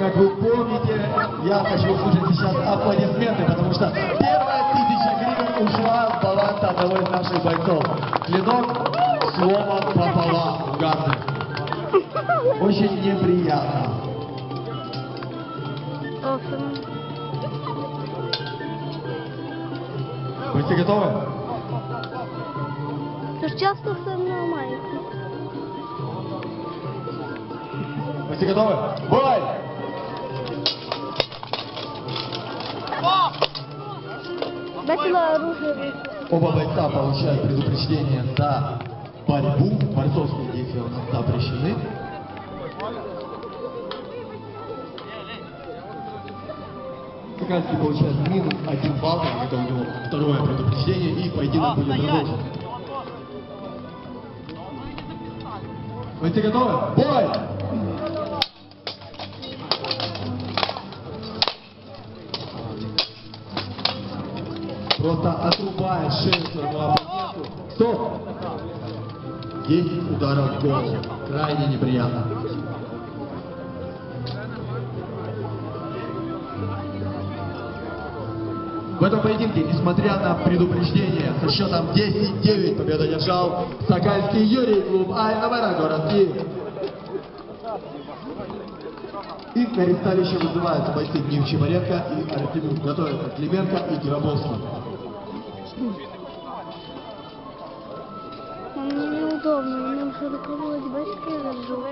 я хочу услышать сейчас аплодисменты, потому что первая тысяча гривен ушла в баланс одного из наших бойцов. Клинок сломан пополам в гарде. Очень неприятно. Вы все готовы? Ти ж часто все нормально. Вы все готовы? Бой! Бачила оружие. Оба бойца получают предупреждение за борьбу. Борцовские действия у нас запрещены. Сокальский получает минус один балл, это у него второе предупреждение, и поединок будет продолжен. Вы все готовы? Бой! Просто отрубает шею своему оппоненту. Стоп! 10 ударов в голову. Крайне неприятно. В этом поединке, несмотря на предупреждение, со счетом 10-9 победу держал Сокальский Юрий, клуб Айнавера, город Киев. И на ресталище вызываются бойцы Днев Чебаренко и Артемюк. Готовятся Клименко и Гробовский. Мне неудобно, мне уже руководить, я лежу.